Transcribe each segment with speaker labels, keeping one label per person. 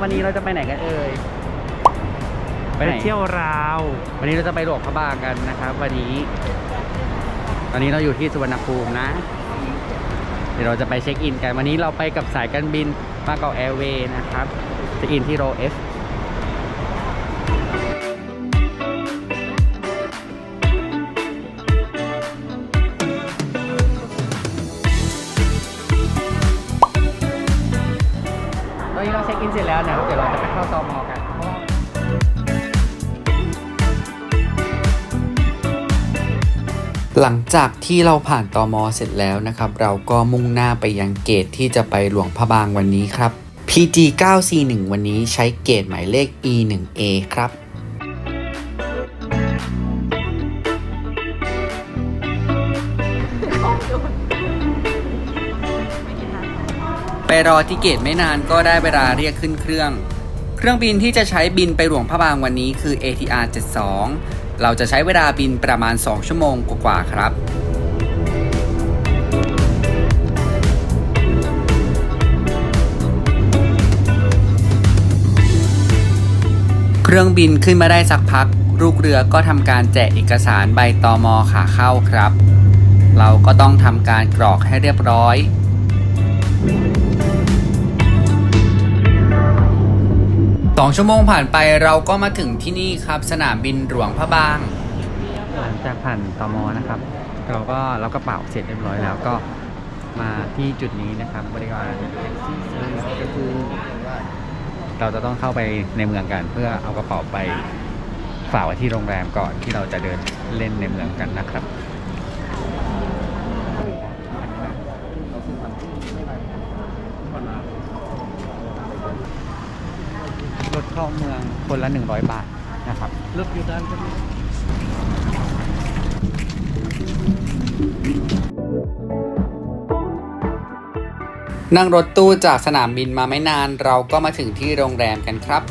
Speaker 1: วันนี้เราจะไปไหนกันเอ่ยไป
Speaker 2: ไป
Speaker 1: ไหน
Speaker 2: เที่ยวราว
Speaker 1: วันนี้เราจะไปหลวงพระบางกันนะครับ วันนี้ ตอนนี้เราอยู่ที่สุวรรณภูมินะ เดี๋ยวเราจะไปเช็คอินกัน วันนี้เราไปกับสายการบินมาเกาะแอร์เวย์นะครับเช็คอินที่โรเอฟ
Speaker 3: หลังจากที่เราผ่านตอมอเสร็จแล้วนะครับ เราก็มุ่งหน้าไปยังเกตที่จะไปหลวงพระบางวันนี้ครับ PG 941วันนี้ใช้เกตหมายเลข E 1 A ครับไปรอที่เกตไม่นานก็ได้เวลาเรียกขึ้นเครื่อง เครื่องบินที่จะใช้บินไปหลวงพระบางวันนี้คือ ATR 72 เราจะใช้เวลาบินประมาณ 2 ชั่วโมงกว่าๆครับเครื่องบินขึ้นมาได้สักพัก ลูกเรือก็ทำการแจกเอกสารใบตอมอขาเข้าครับ เราก็ต้องทำการกรอกให้เรียบร้อย สองชั่วโมงผ่านไปเราก็มาถึงที่นี่ครับ สนามบินหลวงพระบาง
Speaker 1: หลังจากผ่านตมนะครับ เราก็รับกระเป๋าเสร็จเรียบร้อยแล้วก็มาที่จุดนี้นะครับบริการแท็กซี่เซอร์วิสก็คือเราจะต้องเข้าไปในเมืองกัน เพื่อเอากระเป๋าไปฝากไว้ที่โรงแรมก่อนที่เราจะเดินเล่นในเมืองกันนะครับ เข้าเมืองคนละ 100 บาทนะครับรถอยู่ด้านบน
Speaker 3: นั่งรถตู้จากสนามบินมาไม่นาน เราก็มาถึงที่โรงแรมกันครับ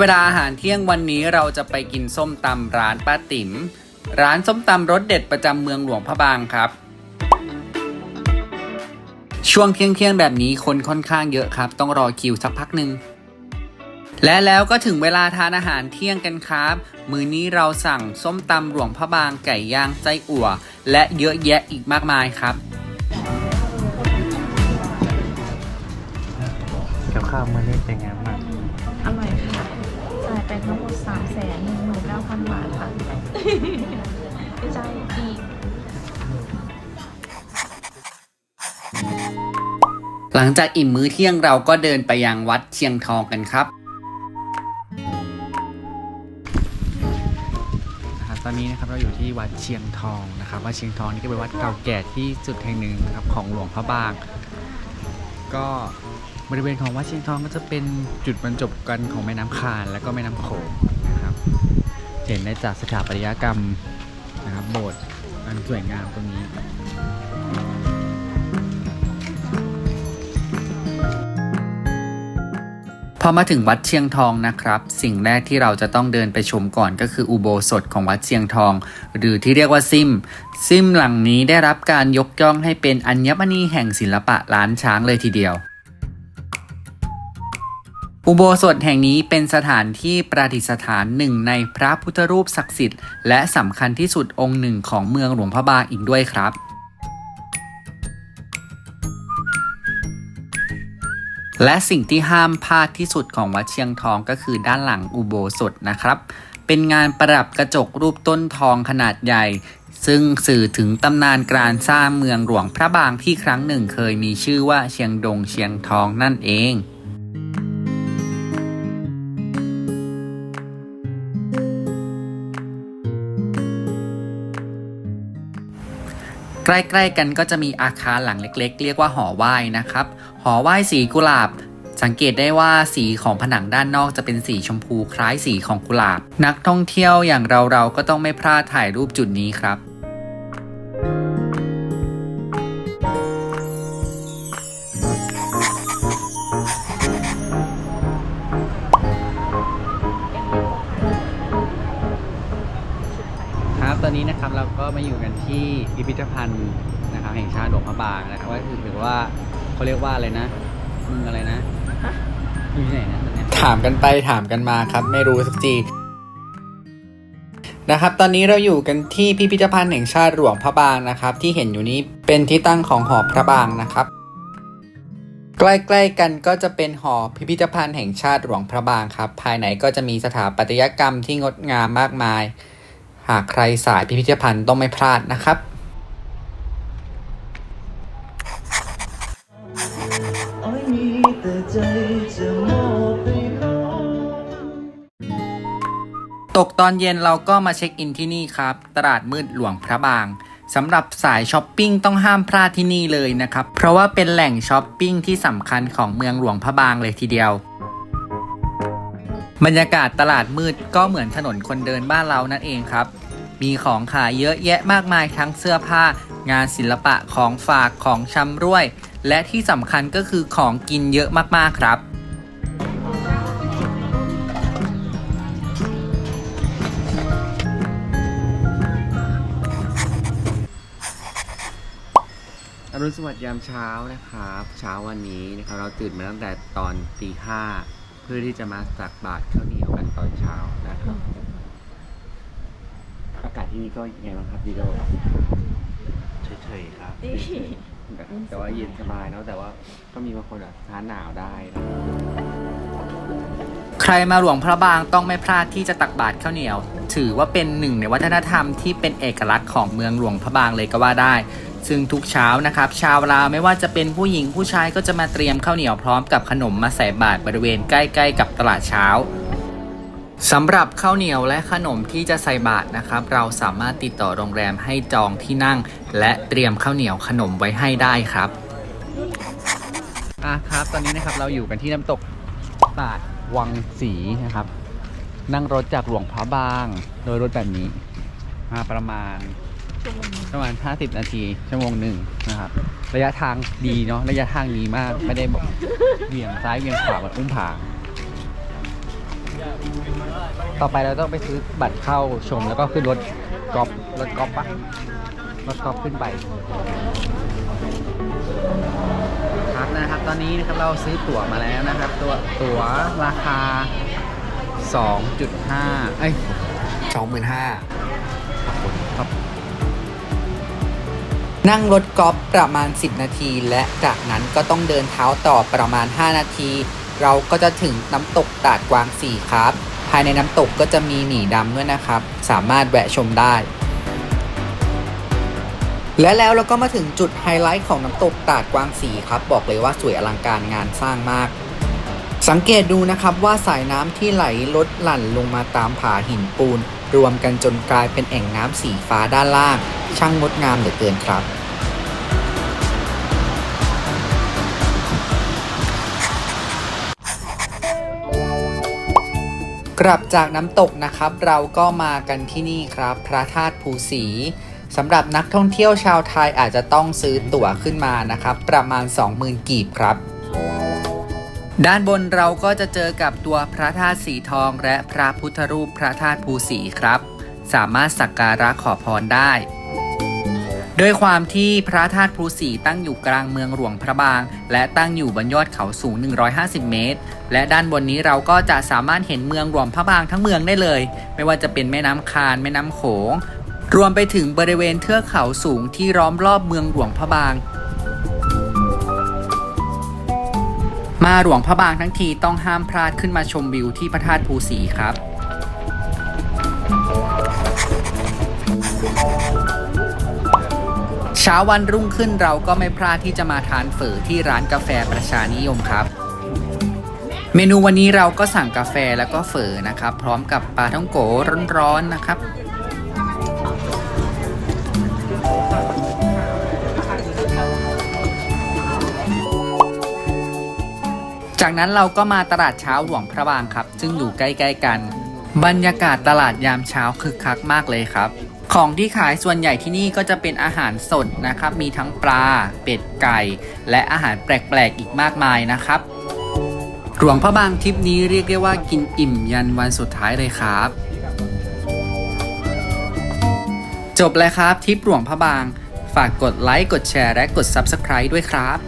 Speaker 3: เวลาอาหารเที่ยงวันนี้เราจะไปกินส้มตำร้านป้าติ๋มร้านส้มตำรสเด็ดประจำเมืองหลวงพระบางครับ ช่วงเที่ยงๆแบบนี้คนค่อนข้างเยอะครับ ต้องรอคิวสักพักหนึ่งและแล้วก็ถึงเวลาทานอาหารเที่ยงกันครับ มื้อนี้เราสั่งส้มตำหลวงพระบางไก่ย่างไส้อั่ว และเยอะแยะอีกมากมายครับ
Speaker 2: เกี่ยวข้าวมื้อนี้เป็นไง ทั้ง
Speaker 4: หมด3ามแสนหนึ่งหมื่นเก้าพันบาทค่ะไม่ใช่อี
Speaker 3: หลังจากอิ่มมื้อเที่ยงเราก็เดินไปยังวัดเชียงทองกัน
Speaker 1: ครับตอนนี้นะครับเราอยู่ที่วัดเชียงทองนะครับวัดเชียงทองนี่ก็เป็นวัดเก่าแก่ที่สุดแห่งหนึ่งนะครับของหลวงพระบาง ก็ บริเวณของวัดเชียงทองก็จะเป็นจุดบรรจบกันของแม่น้ำคานและก็แม่น้ำโขงนะครับ เห็นได้จากสถาปัตยกรรมนะครับโบสถ์อันสวยงามตรงนี้
Speaker 3: พอมาถึงวัดเชียงทองนะครับ สิ่งแรกที่เราจะต้องเดินไปชมก่อนก็คืออุโบสถของวัดเชียงทอง หรือที่เรียกว่าซิม ซิมหลังนี้ได้รับการยกย่องให้เป็นอัญมณีแห่งศิลปะล้านช้างเลยทีเดียว อุโบสถแห่งนี้เป็นสถานที่ประดิษฐานหนึ่งในพระพุทธรูปศักดิ์สิทธิ์และสำคัญที่สุดองค์หนึ่งของเมืองหลวงพระบางอีกด้วยครับ และสิ่งที่ห้ามพลาดที่สุดของวัดเชียงทองก็คือด้านหลังอุโบสถนะครับ เป็นงานประดับกระจกรูปต้นทองขนาดใหญ่ ซึ่งสื่อถึงตำนานการสร้างเมืองหลวงพระบางที่ครั้งหนึ่งเคยมีชื่อว่าเชียงดงเชียงทองนั่นเอง ใกล้ๆกันก็จะมีอาคารหลังเล็กๆ เรียกว่าหอไหว้นะครับ หอไหว้สีกุหลาบ สังเกตได้ว่าสีของผนังด้านนอกจะเป็นสีชมพูคล้ายสีของกุหลาบ นักท่องเที่ยวอย่างเราๆก็ต้องไม่พลาดถ่ายรูปจุดนี้ครับ
Speaker 1: ก็มาอยู่กันที่พิพิธภัณฑ์นะครับแห่งชาติหลวงพระบางนะครับก็คือถือว่าเขาเรียกว่าอะไรนะมึงอะไรนะอยู่ที่ไหนนะตอนเนี้ย
Speaker 3: ถามกันไปถามกันมาครับ ไม่รู้สักทีนะครับ ตอนนี้เราอยู่กันที่พิพิธภัณฑ์แห่งชาติหลวงพระบางนะครับ ที่เห็นอยู่นี้เป็นที่ตั้งของหอพระบางนะครับ ใกล้ๆกันก็จะเป็นหอพิพิธภัณฑ์แห่งชาติหลวงพระบางครับ ภายในก็จะมีสถาปัตยกรรมที่งดงามมากมาย หากใครสายพิพิธภัณฑ์ต้องไม่พลาดนะครับ
Speaker 5: ต
Speaker 3: กตอนเย็นเราก็มาเช็คอินที่นี่ครับ ตลาดมืดหลวงพระบางสำหรับสายช้อปปิ้งต้องห้ามพลาดที่นี่เลยนะครับ เพราะว่าเป็นแหล่งช้อปปิ้งที่สำคัญของเมืองหลวงพระบางเลยทีเดียว บรรยากาศตลาดมืดก็เหมือนถนนคนเดินบ้านเรานั่นเองครับ มีของขายเยอะแยะมากมายทั้งเสื้อผ้า งานศิลปะของฝากของชำร่วย และที่สำคัญก็คือของกินเยอะมากๆครับ
Speaker 1: อรุณสวัสดิ์ยามเช้านะครับ เช้าวันนี้นะครับเราตื่นมาตั้งแต่ตอนตีห้า เพื่อที่จะมาตักบาตรข้าวเหนียวกันตอนเช้านะครับ อากาศที่นี่ก็ยังไงบ้างครับดีโด
Speaker 2: เฉยๆครับ
Speaker 1: แต่ว่าเย็นสบายเนาะแต่ว่าก็มีบางคนอะท้าหนาวได้นะ
Speaker 3: ใครมาหลวงพระบางต้องไม่พลาดที่จะตักบาตรข้าวเหนียว ถือว่าเป็นหนึ่งในวัฒนธรรมที่เป็นเอกลักษณ์ของเมืองหลวงพระบางเลยก็ว่าได้ ซึ่งทุกเช้านะครับ ชาวลาวไม่ว่าจะเป็นผู้หญิงผู้ชายก็จะมาเตรียมข้าวเหนียวพร้อมกับขนมมาใส่บาตรบริเวณใกล้ๆ กับตลาดเช้าสำหรับข้าวเหนียวและขนมที่จะใส่บาตรนะครับ เราสามารถติดต่อโรงแรมให้จองที่นั่ง และเตรียมข้าวเหนียวขนมไว้ให้ได้ครับ
Speaker 1: อะครับ ตอนนี้นะครับเราอยู่กันที่น้ำตกตาดวังสีนะครับ นั่งรถจากหลวงพระบาง โดยรถแบบนี้มาประมาณ ประมาณ 50 นาที ชั่วโมงหนึ่งนะครับ ระยะทางดีเนาะ ระยะทางดีมาก ไม่ได้แบบเบี่ยงซ้ายเบี่ยงขวาเหมือนอุ้มผาง ต่อไปเราต้องไปซื้อบัตรเข้าชมแล้วก็ขึ้นรถกอล์ฟรถกอล์ฟปะรถกอล์ฟขึ้นไปครับนะครับ ตอนนี้นะครับเราซื้อตั๋วมาแล้วนะครับ ตัวตั๋วราคา 2.5 เอ้ย
Speaker 3: 25,000 นั่งรถกอล์ฟประมาณ 10 นาที และจากนั้นก็ต้องเดินเท้าต่อประมาณ 5 นาที เราก็จะถึงน้ำตกตาดกวาง4ครับ ภายในน้ำตกก็จะมีหมีดำด้วยนะครับ สามารถแวะชมได้ และแล้วเราก็มาถึงจุดไฮไลท์ของน้ำตกตาดกวางสีครับ บอกเลยว่าสวยอลังการงานสร้างมาก สังเกตดูนะครับว่าสายน้ำที่ไหลลดหลั่นลงมาตามผาหินปูน รวมกันจนกลายเป็นแอ่งน้ำสีฟ้าด้านล่าง ช่างงดงามเหลือเกินครับกลับจากน้ำตกนะครับ เราก็มากันที่นี่ครับ พระธาตุภูสีสำหรับนักท่องเที่ยวชาวไทยอาจจะต้องซื้อตั๋วขึ้นมานะครับ ประมาณ 20,000 กีบครับ ด้านบนเราก็จะเจอกับตัวพระธาตุสีทองและพระพุทธรูปพระธาตุภูสีครับ สามารถสักการะขอพรได้ด้วยความที่พระธาตุภูสีตั้งอยู่กลางเมืองหลวงพระบาง และตั้งอยู่บนยอดเขาสูง 150 เมตร และด้านบนนี้เราก็จะสามารถเห็นเมืองหลวงพระบางทั้งเมืองได้เลย ไม่ว่าจะเป็นแม่น้ำคานแม่น้ำโขง รวมไปถึงบริเวณเทือกเขาสูงที่ล้อมรอบเมืองหลวงพระบาง มาหลวงพระบางทั้งทีต้องห้ามพลาดขึ้นมาชมวิวที่พระธาตุภูสีครับ เช้าวันรุ่งขึ้นเราก็ไม่พลาดที่จะมาทานเฝอที่ร้านกาแฟประชานิยมครับ เมนูวันนี้เราก็สั่งกาแฟแล้วก็เฝอนะครับ พร้อมกับปลาท่องโกร้อนๆนะครับ จากนั้นเราก็มาตลาดเช้าหลวงพระบางครับ ซึ่งอยู่ใกล้ๆกัน บรรยากาศตลาดยามเช้าคึกคักมากเลยครับ ของที่ขายส่วนใหญ่ที่นี่ก็จะเป็นอาหารสดนะครับ มีทั้งปลา เป็ดไก่ และอาหารแปลกๆอีกมากมายนะครับหลวงพระบางทริปนี้เรียกได้ว่ากินอิ่มยันวันสุดท้ายเลยครับ จบเลยครับทริปหลวงพระบาง ฝากกดไลค์กดแชร์และกด Subscribe ด้วยครับ